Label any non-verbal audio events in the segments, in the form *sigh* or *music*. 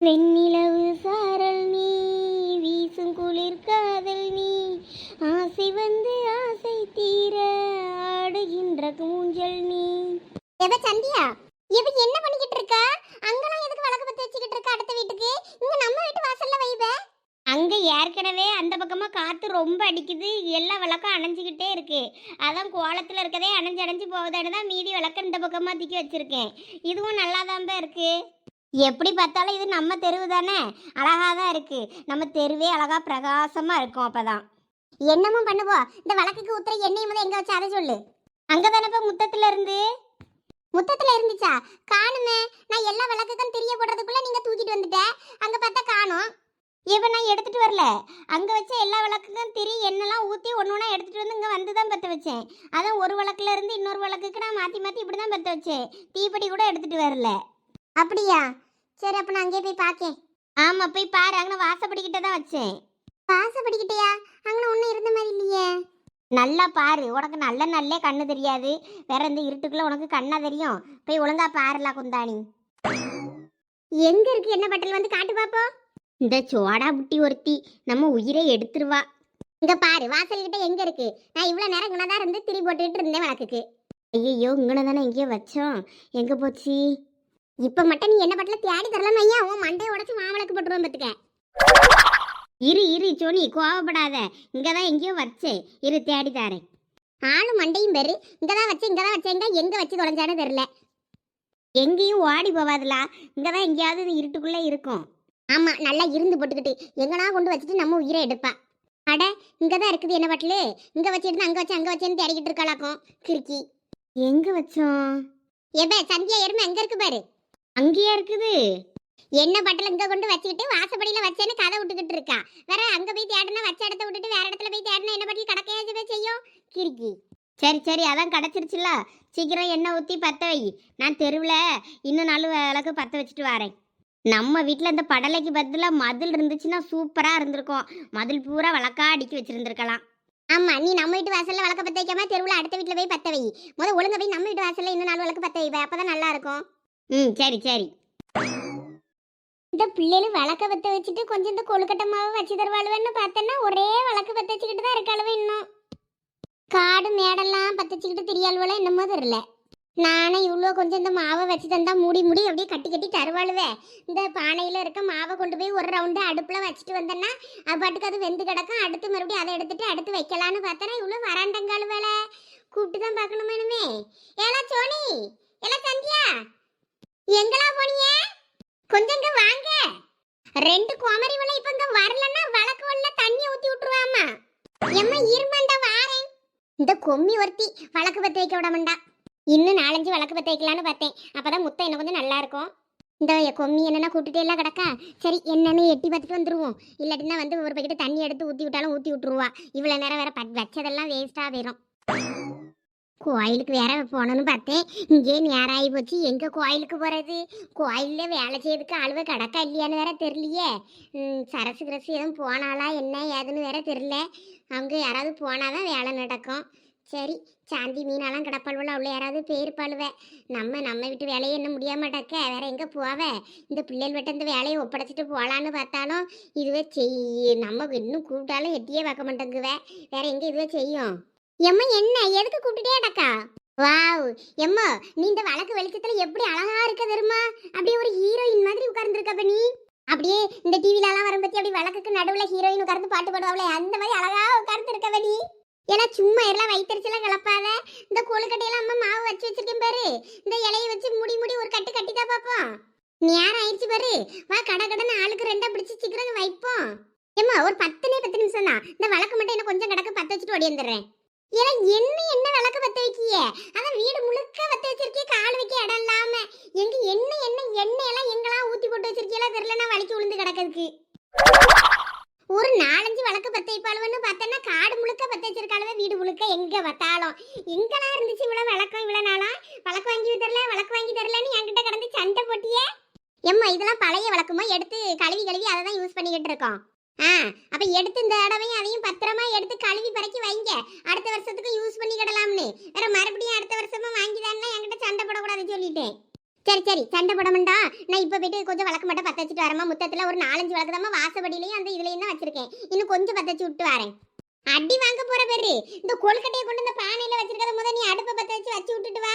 வெண்ணிலவு சாரல் நீ வீசும் குளிர் காதல் நீ ஆசை வந்து ஆசை தீர ஆடுகின்ற கூஞ்சல் நீ. எவ சந்தியா? இவ என்ன பண்ணிக்கிட்டு இருக்கா? அங்கெல்லாம் எதுக்கு வழக்கு பத்தி வச்சுக்கிட்டு இருக்கா அடுத்த வீட்டுக்கு? இங்க நம்ம வீட்டு அங்கே ஏற்கனவே அந்த பக்கமாக காற்று ரொம்ப அடிக்குது. எல்லா விளக்கம் அணைஞ்சுக்கிட்டே இருக்கு. அதான் கோலத்தில் இருக்கதே அணைஞ்சு அணைஞ்சு போகுதான்னு தான் மீதி விளக்கம் இந்த பக்கமாக தூக்கி வச்சுருக்கேன். இதுவும் நல்லா இருக்கு. எப்படி பார்த்தாலும் இது நம்ம தெருவு தானே? அழகாக தான் இருக்குது நம்ம தெருவே அழகாக பிரகாசமாக இருக்கும் அப்போ தான் என்னமும் பண்ணுவோம் இந்த வழக்குக்கு ஊத்துற எண்ணெய் முதல் எங்கே வச்சு அதை சொல்லு. அங்கே தானப்ப முத்தத்தில் இருந்து? முத்தத்தில் இருந்துச்சா? காணுமே. நான் எல்லா விளக்குக்கும் தெரிய போடுறதுக்குள்ளே நீங்கள் தூக்கிட்டு வந்துட்டேன் அங்கே பார்த்தா காணும். இப்ப நான் எடுத்துட்டு வரல. அங்க வச்ச எல்லா விளக்குக்கும் திரி எண்ணெய்லாம் ஊத்தி ஒன்று ஒன்றா எடுத்துட்டு வந்து இங்க வந்து தான் பத்த வச்சேன். அதான் ஒரு விளக்குல இருந்து இன்னொரு விளக்குக்கு நான் மாத்தி மாத்தி இப்படி தான் பத்த வச்சேன். தீப்பெட்டி கூட எடுத்துட்டு வரல. அப்படியா? சரி அப்ப நான் அங்கேயே போய் பார்க்கேன் ஆமா போய் பாரு. அங்கே வாசப்படிக்கிட்ட தான் வச்சேன். வாசப்படிக்கிட்டயா அங்கே ஒன்றும் இருந்த மாதிரி இல்லையே. நல்லா பாரு. உனக்கு நல்ல நல்லே கண்ணு தெரியாது. வேற இந்த இருட்டுக்குள்ள உனக்கு கண்ணா தெரியும். போய் ஒழுங்கா பாருலா குந்தாணி. எங்க இருக்கு? என்ன பட்டல் வந்து காட்டு பாப்போம்? இந்த சோடா புட்டி ஒருத்தி நம்ம உயிரை எடுத்துருவா. இங்க பாரு வாசல் கிட்ட எங்க இருக்கு? நான் இவ்வளவு நேரம் இங்கனதான் இருந்து திரி போட்டுக்கிட்டு இருந்தேன் வழக்குக்கு. ஐயோ இங்கன தானே எங்கேயோ வச்சோம். எங்க போச்சு? இப்ப மட்டும் நீ என்ன பட்டல தேடி தரலாம் ஐயா உன் மண்டையை உடச்சு மாவளக்கு போட்டுருவோம் பத்துக்க. இரு இரு சோனி கோவப்படாத. இங்கதான் எங்கேயோ வச்சேன். இரு தேடி தாரேன். ஆளும் மண்டையும் பெரு. இங்கதான் வச்சு இங்கதான் வச்சேங்க எங்க வச்சு தொலைஞ்சானு தெரியல. எங்கேயும் ஓடி போவாதுலா. இங்கதான் எங்கேயாவது இருட்டுக்குள்ளே இருக்கும். ஆமா நல்லா இருந்து போட்டுக்கிட்டு எங்கனா கொண்டு வச்சுட்டு நம்ம உயிரை எடுப்பா. அட இங்கதான் இருக்குது என்ன பட்டலு? இங்க வச்சிருந்து அங்க வச்சு அங்க வச்சேன்னு தேடிக்கிட்டு இருக்காளாக்கும் கிறுக்கி. எங்க வச்சோம்? எபே சந்தியா எருமை எங்க இருக்கு பாரு. அங்கேயா இருக்குது? என்ன பட்டல இங்க கொண்டு வச்சுக்கிட்டு வாசப்படியில வச்சேன்னு கதை விட்டுக்கிட்டு இருக்கா? வேற அங்க போய் தேடினா வச்ச இடத்த விட்டுட்டு வேற இடத்துல போய் தேடினா என்ன பட்டல கடக்கையாச்சுவே செய்யும்? கிறுக்கி. சரி சரி அதான் கிடச்சிருச்சுல சீக்கிரம் எண்ணெய் ஊற்றி பற்ற வை. நான் தெருவில் இன்னும் நாலு விளக்கு பற்ற வச்சுட்டு வரேன். நம்ம வீட்டில் இந்த படலைக்கு பதிலாக மதில் இருந்துச்சுன்னா சூப்பராக இருந்திருக்கும். மதில் பூரா விளக்கா அடுக்கி வச்சிருந்துருக்கலாம். ஆமா நீ நம்ம வீட்டு வாசல்ல விளக்க பத்த வைக்காம தெருவில் அடுத்த வீட்டில் போய் பத்த வை. முத ஒழுங்கா போய் நம்ம வீட்டு வாசல்ல இன்னும் நாலு விளக்கு பத்த வை அப்பதான் நல்லா இருக்கும். ம் சரி சரி. இந்த பிள்ளைகள் விளக்க பத்த வச்சுட்டு கொஞ்சம் இந்த கொழுக்கட்டை மாவு வச்சு தருவாளுவேன்னு பார்த்தேன்னா ஒரே விளக்கு பத்த வச்சுக்கிட்டு தான் இருக்காளுவே இன்னும். காடு மேடெல்லாம் பத்த வச்சுக்கிட்டு திரியாளுவல என்னமோ தெரியல. நானே இவ்வளோ கொஞ்சம் இந்த மாவை வச்சு தந்தா மூடி மூடி அப்படியே கட்டி கட்டி தருவாளுவே. இந்த பானையில் இருக்க மாவை கொண்டு போய் ஒரு ரவுண்டு அடுப்பில் வச்சுட்டு வந்தேன்னா அது பாட்டுக்கு அது வெந்து கிடக்கும். அடுத்து மறுபடியும் அதை எடுத்துட்டு அடுத்து வைக்கலான்னு பார்த்தேன்னா இவ்வளோ வராண்டங்காலு வேலை. கூப்பிட்டு தான் பார்க்கணுமேனுமே ஏலா சோனி ஏலா சந்தியா எங்களா போனீங்க? கொஞ்சம் இங்கே வாங்க. ரெண்டு குமரி விலை இப்போ இங்கே வரலன்னா வழக்கு வல்ல தண்ணி ஊற்றி விட்டுருவாமா. எம்மா இருமாண்டா வாரேன். இந்த கொம்மி ஒருத்தி வழக்கு பற்றி வைக்க விடமாண்டா இன்னும் நாலஞ்சு வழக்கு பற்ற வைக்கலான்னு பார்த்தேன். அப்பதான் முத்தம் என்ன கொஞ்சம் நல்லா இருக்கும். இந்த கொம்மி என்னென்னா கூட்டுட்டே எல்லாம் கிடக்கா? சரி என்னன்னு எட்டி பார்த்துட்டு வந்துடுவோம் இல்லாட்டினா வந்து ஒரு பக்கெட்டு தண்ணி எடுத்து ஊற்றி விட்டாலும் ஊற்றி விட்டுருவா. இவ்வளோ நேரம் வேற பட் வச்சதெல்லாம் வேஸ்ட்டாக போயிடும் கோயிலுக்கு வேற போகணும்னு பார்த்தேன். இங்கே நேரம் ஆகி போச்சு. எங்கே கோயிலுக்கு போகிறது கோயிலில் வேலை செய்யறதுக்கு அழுவ கிடக்கா இல்லையான்னு வேற தெரியலையே. சரசு கிரசு எதுவும் போனாலா என்ன ஏதுன்னு வேற தெரியல. அவங்க யாராவது போனால் தான் வேலை நடக்கும். சரி சாந்தி மீனெல்லாம் கிடப்பாளுவல அவ்வளோ யாராவது பேருப்பாளுவ. நம்ம நம்ம விட்டு வேலையை என்ன முடியாமட்டாக்க வேற எங்கே போவ? இந்த பிள்ளைகள் விட்டு இந்த வேலையை ஒப்படைச்சிட்டு போகலான்னு பார்த்தாலும் இதுவே செய் நம்ம இன்னும் கூப்பிட்டாலும் எட்டியே பார்க்க மாட்டேங்குவேன் வேற எங்கே இதுவே செய்யும்? எம்மா என்ன? எதுக்கு கூப்பிட்டுட்டே அடக்கா வாவ்! எம்மா நீ இந்த வழக்கு வெளிச்சத்துல எப்படி அழகா இருக்க தெரியுமா? அப்படியே ஒரு ஹீரோயின் மாதிரி உட்கார்ந்துருக்கப்ப நீ. அப்படியே இந்த டிவிலலாம் வரும் பத்தி அப்படி வழக்குக்கு நடுவுல ஹீரோயின் உட்கார்ந்து பாட்டு பாடுவாங்களே அந்த மாதிரி அழகா உட்கார்ந்து இருக்க நீ. ஏன்னா சும்மா எல்லாம் வயிற்றுச்செல்லாம் கலப்பாத. இந்த கொழுக்கட்டையெல்லாம் அம்மா மாவு வச்சு வச்சிருக்கேன் பாரு. இந்த இலையை வச்சு முடி முடி ஒரு கட்டு கட்டிதான் பார்ப்போம். நேரம் ஆயிடுச்சு பாரு. வா கடை கடன் ஆளுக்கு ரெண்டா பிடிச்சி சீக்கிரம் வைப்போம். ஏம்மா ஒரு பத்துனே பத்து நிமிஷம் தான். இந்த வழக்கு மட்டும் என்ன கொஞ்சம் கிடக்க பத்து வச்சுட்டு ஓடி வந்துடுறேன். ஏன்னா என்ன என்ன விளக்கு பத்த வைக்கிய? அதான் வீடு முழுக்க பத்த வச்சிருக்கே கால் வைக்க இடம் இல்லாம. எங்க என்ன என்ன எண்ணெய் எல்லாம் எங்கெல்லாம் ஊத்தி போட்டு வச்சிருக்கீங்களா தெரியலன்னா வலிக்கு விழுந்து கிடக்கிறதுக்கு. ஒரு நாலஞ்சு வழக்கு பத்தை பாலுவன்னு பார்த்தேன்னா காடு முழுக்க பத்த வச்சிருக்காளவே வீடு முழுக்க எங்க பார்த்தாலும். எங்கெல்லாம் இருந்துச்சு இவ்வளவு விளக்கம் இவ்வளவு நாளா? வழக்கு வாங்கி தரல வழக்கு வாங்கி தரலன்னு என்கிட்ட கடந்து சண்டை போட்டியே? எம்மா இதெல்லாம் பழைய வழக்கமா? எடுத்து கழுவி கழுவி அதை தான் யூஸ் பண்ணிக்கிட்டு இருக்கோம். ஆ அப்ப எடுத்து இந்த தடவையும் அதையும் பத்திரமா எடுத்து கழுவி பறக்கி வைங்க. அடுத்த வருஷத்துக்கு யூஸ் பண்ணிக்கிடலாம்னு. வேற மறுபடியும் அடுத்த வருஷமா வாங்கி சண்டை போடக்கூடாதுன்னு சொல்லிட்டேன். சரி சரி. சண்டை போட நான் இப்போ போயிட்டு கொஞ்சம் வழக்கு மட்டும் பத்த வச்சுட்டு வரமா முத்தத்தில் ஒரு நாலஞ்சு வழக்கு தான் வாசப்படியிலையும் அந்த இதுலையும் தான் வச்சிருக்கேன். இன்னும் கொஞ்சம் பத்த வச்சு விட்டு வரேன். அடி வாங்க போற பேரு. இந்த கொழுக்கட்டையை கொண்டு இந்த பானையில வச்சிருக்கிறத முத நீ அடுப்பை பத்த வச்சு வச்சு விட்டுட்டு வா.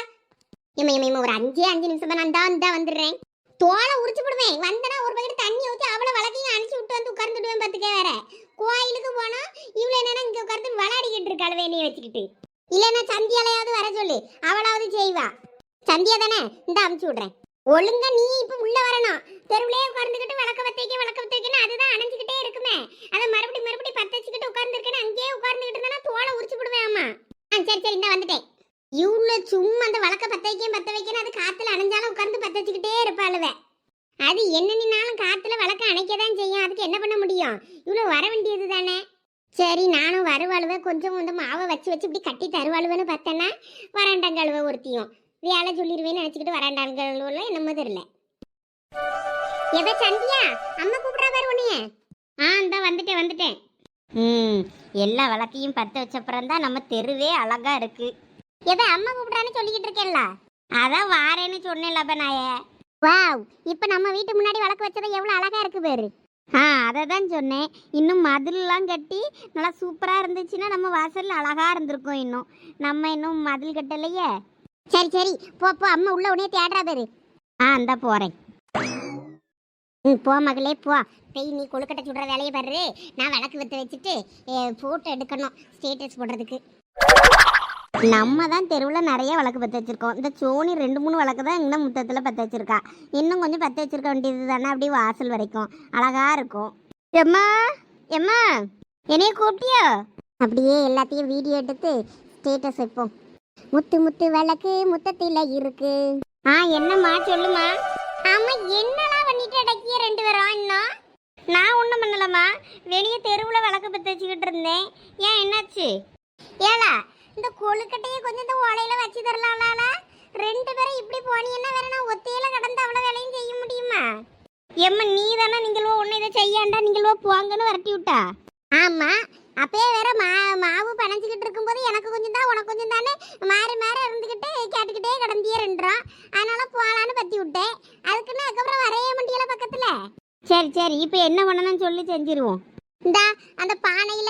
இம்மா இம்மா இம்மா. ஒரு அஞ்சே அஞ்சு நிமிஷம் தான் நான் தான் இந்தா வந்துடுறேன். தோலை உரிச்சு விடுவேன் வந்தனா ஒரு பக்கெட் தண்ணி ஊற்றி அவளை வழக்கையும் அனுப்பிச்சு விட்டு வந்து உட்கார்ந்துடுவேன் பார்த்துக்க வேற. கோயிலுக்கு போனா இவ்வளோ என்னன்னா இங்கே உட்கார்ந்து விளையாடிக்கிட்டு இருக்காள் வேணியை வச்சுக்கிட்டு. இல்லைன்னா சந்தியாலையாவது வர சொல்லு. அவளாவது செய்வா. சந்தியா தானே இந்த அமுச்சு விடுறேன். ஒழுங்கா நீ இப்ப உள்ள வரணும். தெருவிலே உட்கார்ந்துக்கிட்டு வழக்க வத்தைக்க வழக்க வத்தைக்கன்னு அதுதான் அணைஞ்சுக்கிட்டே இருக்குமே. அதை மறுபடி மறுபடி பத்த வச்சுக்கிட்டு உட்கார்ந்துருக்கேன்னு அங்கேயே உட்கார்ந்துக்கிட்டு இருந்தா தோலை உரிச்சு விடுவேன் ஆமா ஆ சரி சரி இந்த வந்துட்டேன். இவ்வளோ சும்மா அந்த வழக்க பத்த வைக்க பத்த வைக்கன்னு அது காத்துல அணைஞ்சாலும் உட்கார்ந்து பத்த வச்சுக்கிட்டே இருப்பாளுவ. அது என்ன நின்னாலும் காத்துல வழக்க அணைக்க தான் செய்யும். அதுக்கு என்ன பண்ண முடியும்? இவ்வளோ வர வேண்டியது தானே சரி நானும் வருவாளுவேன் கொஞ்சம் கொஞ்சம் மாவை வச்சு வச்சு இப்படி கட்டி தருவாளுவேன்னு பார்த்தேன்னா வராண்டாங்கழுவ ஒருத்தியும். வேலை சொல்லிடுவேன்னு நினச்சிக்கிட்டு வராண்டாங்கழுவல என்னமோ தெரியல. எதை சந்தியா அம்மா கூப்பிட்றா பாரு உன்னைய. ஆ இந்த வந்துட்டேன் வந்துட்டேன். ம் எல்லா விளக்கையும் பற்ற வச்சப்புறம் தான் நம்ம தெருவே அழகா இருக்கு. எதை அம்மா கூப்பிட்றான்னு சொல்லிக்கிட்டு இருக்கேன்ல. அதான் வாரேன்னு சொன்னேன்ல அப்ப நாய வாவ் இப்போ நம்ம வீட்டு முன்னாடி விளக்கு வச்சதை எவ்வளோ அழகா இருக்கு பேரு. ஆ அதை தான் சொன்னேன். இன்னும் மதில்லாம் கட்டி நல்லா சூப்பராக இருந்துச்சுன்னா நம்ம வாசலில் அழகா இருந்திருக்கும் இன்னும். நம்ம இன்னும் மதில் கட்டலையே. சரி சரி. போ போ. அம்மா உள்ள உடனே தேடுறா பேரு. ஆ அந்த போகிறேன் ம் போ மகளே போ. போய் நீ கொழுக்கட்டை சுடுற வேலையை பாரு. நான் விளக்கு வித்து வச்சுட்டு ஃபோட்டோ எடுக்கணும். ஸ்டேட்டஸ் போடுறதுக்கு. நம்ம தான் தெருவில் நிறைய விளக்கு பற்ற வச்சுருக்கோம். இந்த சோனி ரெண்டு மூணு விளக்கு தான் இந்த முத்தத்தில் பற்ற வச்சுருக்கா. இன்னும் கொஞ்சம் பற்ற வச்சிருக்க வேண்டியது தானே அப்படியே வாசல் வரைக்கும். அழகா இருக்கும். எம்மா எம்மா என்னைய கூப்பிட்டியோ? அப்படியே எல்லாத்தையும் வீடியோ எடுத்து ஸ்டேட்டஸ் வைப்போம். முத்து முத்து விளக்கு முத்தத்தில இருக்கு. ஆ என்னம்மா சொல்லுமா. ஆமா என்னலாம் பண்ணிட்டு அடக்கிய ரெண்டு பேரும்? இன்னும்? நான் ஒன்றும் பண்ணலம்மா. வெளியே தெருவில் விளக்கு பற்ற வச்சுக்கிட்டு இருந்தேன். ஏன் என்னாச்சு? ஏலா இந்த கொழுக்கட்டையை கொஞ்சம் இந்த ஓலையில வச்சு தரலாம்ல ரெண்டு பேரும் இப்படி போனீங்கன்னா வேற நான் ஒத்தையில கடந்து அவ்வளோ வேலையும் செய்ய முடியுமா? எம்மா நீ தானே நீங்களோ ஒன்று இதை செய்யாண்டா நீங்களோ போங்கன்னு விரட்டி விட்டா? ஆமா அப்பயே வேற மா மாவு பனைஞ்சுக்கிட்டு இருக்கும்போது எனக்கு கொஞ்சம் தான் உனக்கு கொஞ்சம் தானே மாறி மாறி இருந்துக்கிட்டு கேட்டுக்கிட்டே கிடந்தியே ரெண்டுறோம் அதனால போகலான்னு பத்தி விட்டேன். அதுக்குன்னு அதுக்கப்புறம் வரைய முடியல பக்கத்துல. சரி சரி இப்போ என்ன பண்ணணும்னு சொல்லி செஞ்சிருவோம். இந்தா அந்த பானையில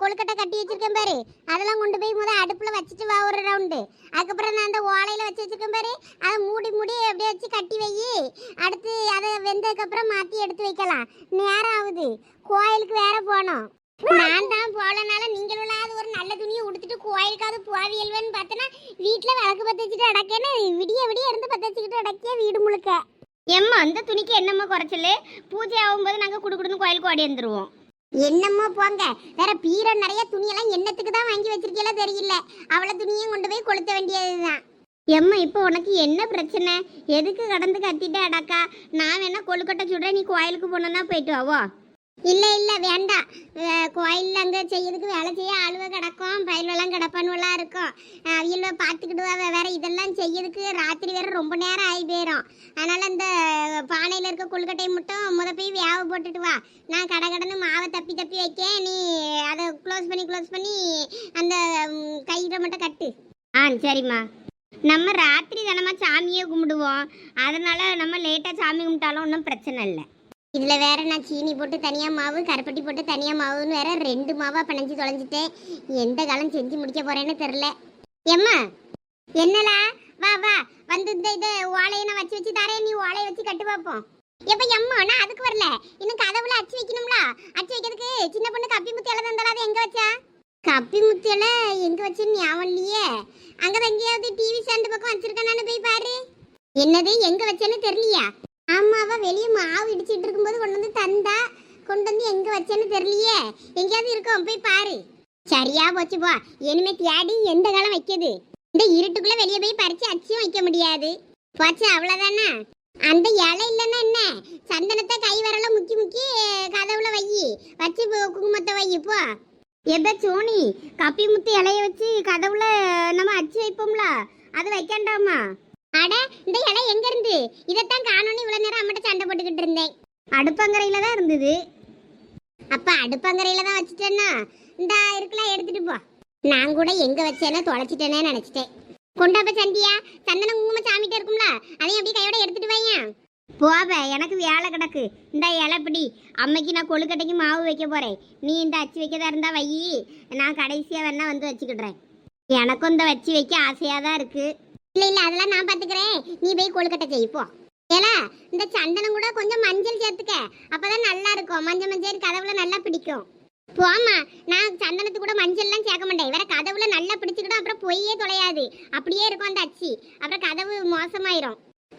கொழுக்கட்டை கட்டி வச்சிருக்கேன் பாரு. அதெல்லாம் கொண்டு போய் முத அடுப்புல வச்சுட்டு வா ஒரு ரவுண்டு அதுக்கப்புறம் நான் அந்த ஓலையில வச்சு வச்சிருக்கேன் பாரு. அதை மூடி மூடி அப்படியே வச்சு கட்டி வை. அடுத்து அதை வெந்ததுக்கு அப்புறம் மாத்தி எடுத்து வைக்கலாம். நேரம் ஆகுது. கோயிலுக்கு வேற போகணும் நான் தான் போலனால நீங்களும் ஒரு நல்ல துணியை உடுத்துட்டு கோயிலுக்காவது போவியல்வன்னு பார்த்தனா வீட்டில் விளக்கு பற்ற வச்சுட்டு அடக்கேன்னு விடிய விடிய இருந்து பற்ற வச்சுக்கிட்டு அடக்கிய வீடு முழுக்க. எம்மா அந்த துணிக்கு என்னம்மா குறைச்சல்? பூஜை ஆகும்போது நாங்கள் குடுக்குடுன்னு கோயிலுக்கு ஓடி வந்துருவோம். என்னம்மா போங்க? வேற பீரோ நிறைய துணியெல்லாம் என்னத்துக்கு தான் வாங்கி வச்சிருக்கீங்களோ தெரியல. அவளை துணியும் கொண்டு போய் கொளுத்த வேண்டியதுதான். எம்மா இப்போ உனக்கு என்ன பிரச்சனை? எதுக்கு கடந்து கத்திட்டு அடக்கா? நான் வேணா கொழுக்கட்டை சுடுறேன் நீ கோயிலுக்கு போனோன்னா போயிட்டு வாவோ. இல்ல இல்ல வேண்டாம். கோயிலில் கோயில்ல அங்க செய்யறதுக்கு வேலை செய்ய ஆளுவ கிடக்கும். பயில்வெல்லாம் கிடப்பானுவெல்லாம் இருக்கும். அவியல்வ பார்த்துக்கிடுவா வேற இதெல்லாம் செய்யறதுக்கு ராத்திரி வேற ரொம்ப நேரம் ஆகி போயிடும் அதனால இந்த பானையில இருக்க கொழுக்கட்டையை மட்டும் முத போய் வேவ போட்டுட்டு வா. நான் கடை கடன்னு மாவை தப்பி தப்பி வைக்க நீ அதை க்ளோஸ் பண்ணி க்ளோஸ் பண்ணி அந்த கயிறை மட்டும் கட்டு. ஆ சரிம்மா. நம்ம ராத்திரி தானம்மா சாமியே கும்பிடுவோம். அதனால நம்ம லேட்டாக சாமி கும்பிட்டாலும் ஒன்றும் பிரச்சனை இல்லை. இதில் வேற நான் சீனி போட்டு தனியாக மாவு கருப்பட்டி போட்டு தனியாக மாவுன்னு வேற ரெண்டு மாவாக பிணைஞ்சு தொலைஞ்சிட்டேன். எந்த காலம் செஞ்சு முடிக்க போறேன்னு தெரில எம்மா என்னலா வா வா. வந்து இந்த இதை ஓலையை நான் வச்சு வச்சு தரேன். நீ ஓலையை வச்சு கட்டு பார்ப்போம். எப்ப எம்மா நான் அதுக்கு வரல. இன்னும் கதவுல அச்சு வைக்கணும்ல. அச்சு வைக்கிறதுக்கு சின்ன பொண்ணு கப்பி முத்தி எல்லாம் தந்தாலும் அதை எங்க வச்சா? கப்பி முத்தியில எங்க வச்சுன்னு ஞாபகம் இல்லையே. அங்கதான் எங்கேயாவது டிவி ஸ்டாண்டு பக்கம் வச்சிருக்கானு. போய் பாரு. என்னது? எங்க வச்சேன்னு தெரியலையா? ஆமா வெளியே மாவு இடிச்சிட்டு இருக்கும்போது கொண்டு வந்து தந்தா கொண்டு வந்து எங்க வச்சேன்னு தெரியலையே. எங்கேயாவது இருக்கும் போய் பாரு. சரியா போச்சு போ. இனிமே தேடி எந்த காலம் வைக்கிறது இந்த இருட்டுக்குள்ள வெளியே போய் பறிச்சு அச்சியும் வைக்க முடியாது. போச்சு அவ்வளவுதானா? அந்த இலை இல்லைன்னா என்ன? சந்தனத்தை கை வரல முக்கி முக்கி கதவுல வை. வச்சு குங்குமத்தை வை போ. எப்ப சோனி கப்பி முத்து இலைய வச்சு கதவுல நம்ம அச்சு வைப்போம்ல? அது வைக்கண்டாமா? அட இந்த இலை எங்க இருந்து? இதைத்தான் காணோன்னு இவ்வளவு நேரம் அம்மட்ட சண்டை போட்டுக்கிட்டு இருந்தேன். அடுப்பங்கரையில தான் இருந்தது. அப்ப அடுப்பங்கரையில தான் வச்சுட்டேன்னா? இந்த இருக்கலாம் எடுத்துட்டு போ. நான் கூட எங்க வச்சேனே தொலைச்சிட்டேனே நினைச்சிட்டேன். கொண்டாப்ப சந்தியா. சந்தன குங்குமம் சாமிட்ட இருக்கும்ல அதையும் அப்படியே கையோட எடுத்துட்டு வையன் போவ எனக்கு வேலை கிடக்கு. இந்த இலைப்பிடி அம்மைக்கு நான் கொழுக்கட்டைக்கு மாவு வைக்க போறேன். நீ இந்த அச்சு வைக்கதா இருந்தா வை. நான் கடைசியா வேணா வந்து வச்சுக்கிடுறேன். எனக்கும் இந்த வச்சு வைக்க ஆசையா தான் இருக்கு. இல்ல இல்ல அதெல்லாம் நான் பாத்துக்கிறேன். நீ போய் கொழுக்கட்டை செய் போ. ஏலா இந்த சந்தனம் கூட கொஞ்சம் மஞ்சள் சேர்த்துக்க. அப்பதான் நல்லா இருக்கும். மஞ்சள் மஞ்சள் கதவுல நல்லா பிடிக்கும். போமா நான் சந்தனத்து கூட மஞ்சள்லாம் சேர்க்க மாட்டேன். வேற கதவுல நல்லா பிடிச்சுக்கிடும் அப்புறம் பொய்யே தொலையாது. அப்படியே இருக்கும் அந்த அச்சி. அப்புறம் கதவு மோசமாயிரும்.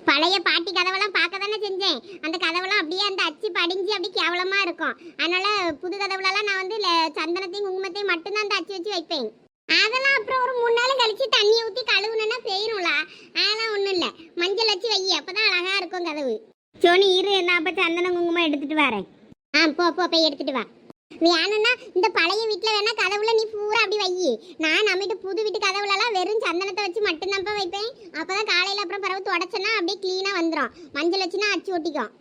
பழைய பாட்டி கதவெல்லாம் பார்க்க தானே செஞ்சேன். அந்த கதவெல்லாம் அப்படியே அந்த அச்சு படிஞ்சு அப்படியே கேவலமா இருக்கும். அதனால புது கதவுலலாம் நான் வந்து சந்தனத்தையும் குங்குமத்தையும் மட்டும்தான் அந்த அச்சு வச்சு வைப்பேன். அதெல்லாம் அப்புறம் ஒரு மூணு நாள் கழிச்சு தண்ணி ஊத்தி கழுவுனா செய்யணும்லா அதெல்லாம் ஒண்ணும் இல்ல. மஞ்சள் வச்சு வை அப்பதான் அழகா இருக்கும் கதவு. சோனி இரு. நான் அப்ப சந்தன குங்குமம் எடுத்துட்டு வரேன். ஆ போ போ போய் எடுத்துட்டு வா. வேணும்னா இந்த பழைய வீட்டில் வேணா கதவுல நீ பூரா அப்படி வை நான் நம்மகிட்ட புது வீட்டு கதவுல எல்லாம் வெறும் சந்தனத்தை வச்சு மட்டும்தான்ப்பா வைப்பேன். அப்பதான் காலையில அப்புறம் பிறகு தொடச்சனா அப்படியே க்ளீனாக வந்துடும் மஞ்சள் வச்சுனா அச்சு ஒட்டிக்கும்.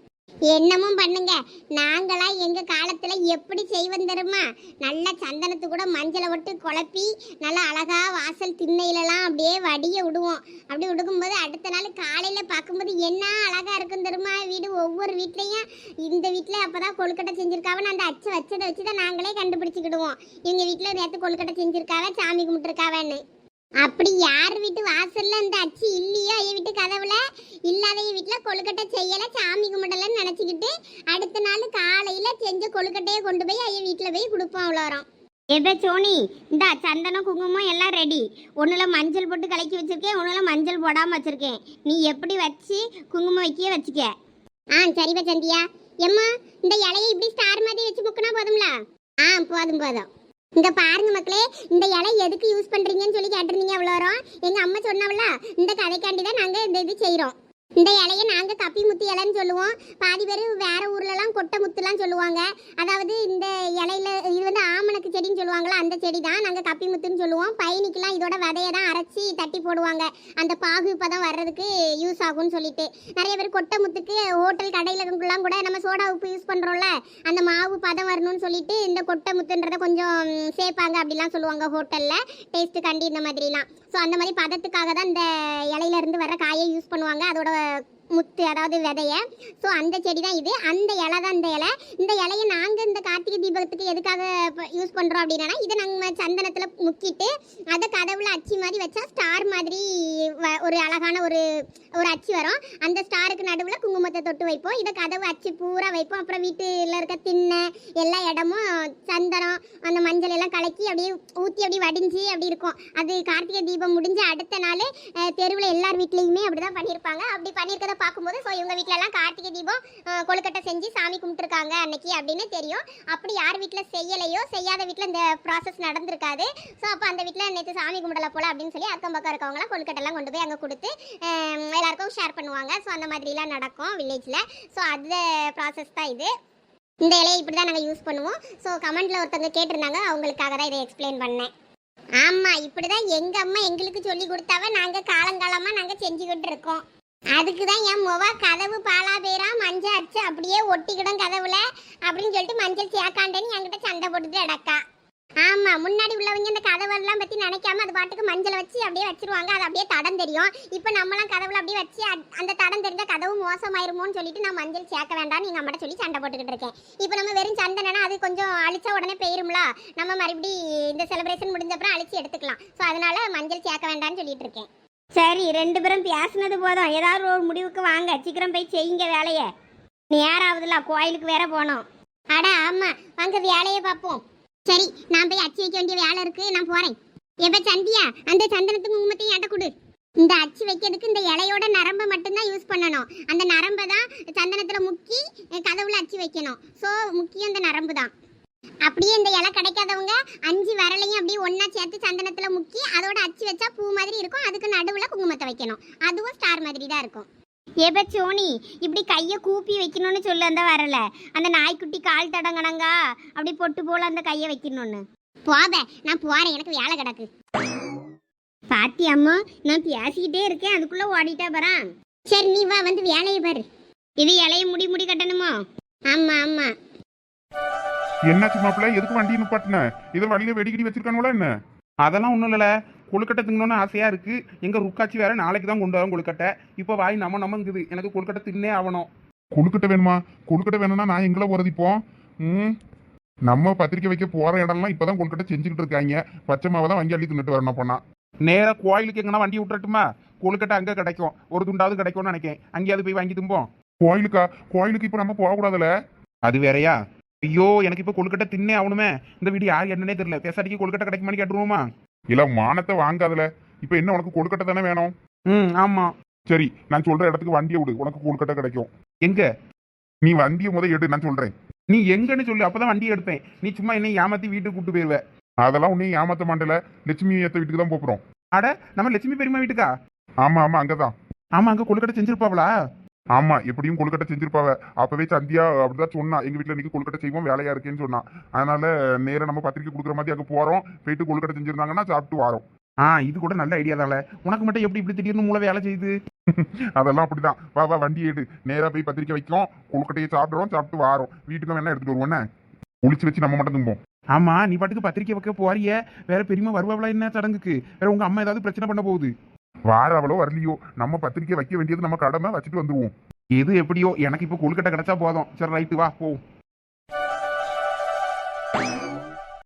என்னமும் பண்ணுங்க. நாங்களா எங்க காலத்துல எப்படி செய்வோம் தெரியுமா? நல்ல சந்தனத்து கூட மஞ்சளை விட்டு குழப்பி நல்லா அழகா வாசல் திண்ணையிலலாம் அப்படியே வடிய விடுவோம். அப்படி விடுக்கும்போது அடுத்த நாள் காலையில பார்க்கும்போது என்ன அழகா இருக்கும் தெரியுமா? வீடு ஒவ்வொரு வீட்லையும் இந்த வீட்ல அப்பதான் கொழுக்கட்டை செஞ்சிருக்காவன்னு அந்த அச்சை வச்சதை வச்சுதான் நாங்களே கண்டுபிடிச்சிக்கிடுவோம். எங்க வீட்ல நேற்று கொழுக்கட்டை செஞ்சிருக்காவ சாமி கும்பிட்டுருக்காவன்னு. அப்படி யார் வீட்டு வாசல்ல அந்த அச்சு இல்லையோ ஐய வீட்டு கதவுல இல்லாத வீட்டுல கொழுக்கட்டை செய்யல சாமி கும்பிடலன்னு நினைச்சுக்கிட்டு அடுத்த நாள் காலையில செஞ்ச கொழுக்கட்டையை கொண்டு போய் ஐய வீட்டுல போய் கொடுப்போம் அவ்வளோரம் எப்ப சோனி இந்த சந்தனம் குங்குமம் எல்லாம் ரெடி ஒண்ணுல மஞ்சள் போட்டு கலக்கி வச்சிருக்கேன் ஒண்ணுல மஞ்சள் போடாம வச்சிருக்கேன். நீ எப்படி வச்சு குங்குமம் வைக்க வச்சுக்க. ஆ சரிப்பா சந்தியா. எம்மா இந்த இலையை இப்படி ஸ்டார் மாதிரி வச்சு முக்கினா போதும்ல? ஆ போதும் போதும். இந்த பாருங்க மக்களே இந்த இலை எதுக்கு யூஸ் பண்றீங்கன்னு சொல்லி கேட்டிருந்தீங்க அவ்வளோ வரும் எங்க அம்மா சொன்னாவல இந்த கதைக்காண்டி தான் நாங்க இந்த இது செய்கிறோம் இந்த இலையை நாங்க கப்பி முத்து இலைன்னு சொல்லுவோம். பாதி பேர் வேற ஊர்லலாம் கொட்டை முத்துலாம் சொல்லுவாங்க. அதாவது இந்த இலையில இது வந்து ஆமணக்கு செடின்னு சொல்லுவாங்களா அந்த செடி தான் நாங்கள் கப்பி முத்துன்னு சொல்லுவோம். பயணிக்கெல்லாம் இதோட விதையை தான் அரைச்சி தட்டி போடுவாங்க. அந்த பாகு பதம் வர்றதுக்கு யூஸ் ஆகும்னு சொல்லிட்டு. நிறைய பேர் கொட்டை முத்துக்கு ஹோட்டல் கடையிலலாம் கூட நம்ம சோடா உப்பு யூஸ் பண்றோம்ல அந்த மாவு பதம் வரணும்னு சொல்லிட்டு இந்த கொட்டை முத்துன்றதை கொஞ்சம் சேர்ப்பாங்க அப்படிலாம் சொல்லுவாங்க ஹோட்டல்ல. டேஸ்ட் கண்டி இந்த மாதிரிலாம். ஸோ அந்த மாதிரி பதத்துக்காக தான் இந்த இலையில இருந்து வர காயை யூஸ் பண்ணுவாங்க. அதோட là முத்து அதாவது விதைய. ஸோ அந்த செடி தான் இது. அந்த இலை தான் இந்த இலை. இந்த இலையை நாங்கள் இந்த கார்த்திகை தீபத்துக்கு எதுக்காக யூஸ் பண்ணுறோம் அப்படின்னா இதை நாங்கள் சந்தனத்தில் முக்கிட்டு அதை கதவுல அச்சு மாதிரி வச்சா ஸ்டார் மாதிரி வ- ஒரு அழகான ஒரு ஒரு அச்சு வரும். அந்த ஸ்டாருக்கு நடுவில் குங்குமத்தை தொட்டு வைப்போம். இதை கதவு அச்சு பூரா வைப்போம். அப்புறம் வீட்டில் இருக்க திண்ணை எல்லா இடமும் சந்தனம் அந்த மஞ்சள் எல்லாம் கலக்கி அப்படியே ஊற்றி அப்படியே வடிஞ்சு அப்படி இருக்கும். அது கார்த்திகை தீபம் முடிஞ்ச அடுத்த நாள் தெருவில் எல்லார் வீட்லேயுமே அப்படி தான் பண்ணியிருப்பாங்க அப்படி பண்ணியிருக்கிறத பார்க்கும்போது ஸோ இவங்க வீட்டிலலாம் கார்த்திகை தீபம் கொழுக்கட்டை செஞ்சு சாமி கும்பிட்டுருக்காங்க அன்னைக்கு அப்படின்னு தெரியும். அப்படி யார் வீட்டில் செய்யலையோ செய்யாத வீட்டில் இந்த ப்ராசஸ் நடந்திருக்காது. ஸோ அப்போ அந்த வீட்டில் நேற்று சாமி கும்பிடல போல அப்படின்னு சொல்லி அக்கம் பக்கம் இருக்கவங்களாம் கொழுக்கட்டைலாம் கொண்டு போய் அங்கே கொடுத்து எல்லாருக்கும் ஷேர் பண்ணுவாங்க. ஸோ அந்த மாதிரிலாம் நடக்கும் வில்லேஜில் ஸோ அந்த ப்ராசஸ் தான் இது. இந்த இலையை இப்படி தான் நாங்கள் யூஸ் பண்ணுவோம் ஸோ கமெண்ட்டில் ஒருத்தவங்க கேட்டிருந்தாங்க. அவங்களுக்காக தான் இதை எக்ஸ்பிளைன் பண்ணேன். ஆமாம் இப்படி தான் எங்கள் அம்மா எங்களுக்கு சொல்லி கொடுத்தாவே நாங்கள் காலங்காலமாக நாங்கள் செஞ்சுக்கிட்டு இருக்கோம். அதுக்கு தான் என் முவா கதவு பாலா பேரா மஞ்சள் அச்சு அப்படியே ஒட்டிக்கிடும் கதவுல அப்படின்னு சொல்லிட்டு மஞ்சள் சேர்க்காண்டேன்னு என்கிட்ட சண்டை போட்டுட்டு அடக்கா ஆமா முன்னாடி உள்ளவங்க இந்த கதவெல்லாம் பத்தி நினைக்காம அது பாட்டுக்கு மஞ்சளை வச்சு அப்படியே வச்சிருவாங்க. அது அப்படியே தடம் தெரியும். இப்போ நம்மளாம் கதவுல அப்படியே வச்சு அந்த தடம் தெரிஞ்ச கதவு மோசமாயிருமோன்னு சொல்லிட்டு நான் மஞ்சள் சேர்க்க வேண்டாம்னு எங்க அம்மாட்ட சொல்லி சண்டை போட்டுக்கிட்டு இருக்கேன். இப்போ நம்ம வெறும் சந்தனா அது கொஞ்சம் அழிச்சா உடனே போயிரும்ல? நம்ம மறுபடி இந்த செலிப்ரேஷன் முடிஞ்ச அப்புறம் அழிச்சு எடுத்துக்கலாம். ஸோ அதனால மஞ்சள் சேர்க்க வேண்டாம்னு சொல்லிட்டு இருக்கேன். சரி ரெண்டு பேரும் பேசுனது போதும். ஏதாவது ஒரு முடிவுக்கு வாங்க. சீக்கிரம் போய் செய்யுங்க வேலையை. நேராவதுல கோயிலுக்கு வேற போனோம். அட ஆமா. வாங்க வேலையை பார்ப்போம். சரி நான் போய் அச்சு வைக்க வேண்டிய வேலை இருக்கு. நான் போறேன். எப்ப சந்தியா? அந்த சந்தனத்து மும்மத்தையும் என்கிட்ட கொடு. இந்த அச்சு வைக்கிறதுக்கு இந்த இலையோட நரம்பை மட்டும்தான் யூஸ் பண்ணணும். அந்த நரம்பை தான் சந்தனத்தில் முக்கி கதவுல அச்சு வைக்கணும். ஸோ முக்கியம் இந்த நரம்பு தான். அப்படியே இந்த இலை கிடைக்காதவங்க அஞ்சு விரலையும் அப்படியே ஒன்றா சேர்த்து சந்தனத்துல முக்கி அதோட அச்சு வச்சா பூ மாதிரி இருக்கும். அதுக்கு நடுவுல குங்குமத்தை வைக்கணும். அதுவும் ஸ்டார் மாதிரி தான் இருக்கும். ஏப சோனி இப்படி கையை கூப்பி வைக்கணும்னு சொல்ல அந்த வரல. அந்த நாய்க்குட்டி கால் தடங்கணங்கா. அப்படி பொட்டு போல அந்த கையை வைக்கணும்னு. போத நான் போறேன். எனக்கு வேலை கிடக்கு. பாத்தி அம்மா நான் பேசிக்கிட்டே இருக்கேன். அதுக்குள்ள ஓடிட்டா பரான் சரி நீ வா வந்து வேலையை பாரு. இது இலைய முடி முடி கட்டணுமோ? ஆமா ஆமா. என்னாச்சு மாப்பிள்ள? எதுக்கு வண்டி நிப்பாட்டின? இதை வழியில வெடிக்கடி வச்சிருக்கானுங்களா என்ன? அதெல்லாம் ஒன்றும் இல்லைல்ல கொழுக்கட்டை திங்கணும்னு ஆசையா இருக்கு. எங்க ருக்காச்சி வேற நாளைக்கு தான் கொண்டு வரோம் கொழுக்கட்டை. இப்போ வாய் நம்ம நம்மங்குது எனக்கு கொழுக்கட்டை தின்னே ஆகணும் கொழுக்கட்டை வேணுமா? கொழுக்கட்டை வேணும்னா நான் எங்களை போறது இப்போ ம். நம்ம பத்திரிக்கை வைக்க போற இடம்லாம் இப்பதான் கொழுக்கட்டை செஞ்சுக்கிட்டு இருக்காங்க. பச்சை மாவை தான் வாங்கி அள்ளி தின்னுட்டு வரணும் பண்ணா நேரா கோயிலுக்கு எங்கன்னா வண்டி விட்டுறட்டுமா? கொழுக்கட்டை அங்க கிடைக்கும். ஒரு துண்டாவது கிடைக்கும்னு நினைக்கேன். அங்கேயாவது போய் வாங்கி தும்போம். கோயிலுக்கா? கோயிலுக்கு இப்போ நம்ம போகக்கூடாதுல? அது வேறயா? ஐயோ எனக்கு இப்போ கொழுக்கட்டை தின்னே ஆகணுமே. இந்த வீடு யார் என்னன்னே தெரியல. பேசாட்டிக்கு கொழுக்கட்டை கிடைக்குமான்னு கேட்டுருவோமா? இல்ல மானத்தை வாங்காதுல. இப்போ என்ன உனக்கு கொழுக்கட்டை தானே வேணும்? ம் ஆமா. சரி நான் சொல்ற இடத்துக்கு வண்டியை விடு. உனக்கு கொழுக்கட்டை கிடைக்கும். எங்க? நீ வண்டியை முத எடு நான் சொல்றேன். நீ எங்கன்னு சொல்லு. அப்பதான் வண்டி எடுப்பேன். நீ சும்மா என்னை ஏமாத்தி வீட்டுக்கு கூட்டு போயிருவ. அதெல்லாம் உன்னையும் ஏமாத்த மாட்டல. லட்சுமி ஏத்த வீட்டுக்கு தான் போறோம். அட நம்ம லட்சுமி பெரியம்மா வீட்டுக்கா? ஆமா ஆமா அங்கதான். ஆமா அங்க கொழுக்கட்டை செஞ்சிருப்பாவளா ஆமா எப்படியும் கொழுக்கட்டை செஞ்சிருப்பாவ. அப்பவே சந்தியா அப்படிதான் சொன்னா. எங்க வீட்டுல இன்னைக்கு கொழுக்கட்டை செய்வோம் வேலையா இருக்கேன்னு சொன்னா. அதனால நேரா நம்ம பத்திரிக்கை கொடுக்குற மாதிரி அங்க போறோம். போயிட்டு கொழுக்கட்டை செஞ்சிருந்தாங்கன்னா சாப்பிட்டு வரோம். ஆ இது கூட நல்ல ஐடியா தானே. உனக்கு மட்டும் எப்படி இப்படி திடீர்னு மூளை வேலை செய்யுது? *laughs* அதெல்லாம் அப்படிதான். வா வா வண்டி ஏடு நேரா போய் பத்திரிக்கை வைக்கும் கொழுக்கட்டையை சாப்பிடுறோம் சாப்பிட்டு வாரோம். வீட்டுக்கும் வேணா எடுத்துட்டு வருவோம் குளிச்சு ஒளிச்சு வச்சு நம்ம மட்டும் தும்போம் ஆமா நீ பாட்டுக்கு பத்திரிக்கை வைக்க போறிய? வேற பெரியம்மா வருவாங்களா என்ன சடங்குக்கு? வேற உங்க அம்மா ஏதாவது பிரச்சனை பண்ண போகுது? வார அவ்வளோ வரலையோ? நம்ம பத்திரிக்கை வைக்க வேண்டியது நம்ம கடமை வச்சுட்டு வந்துருவோம். எது எப்படியோ எனக்கு இப்போ கொழுக்கட்டை கிடைச்சா போதும். சரி ரைட்டு வா போ.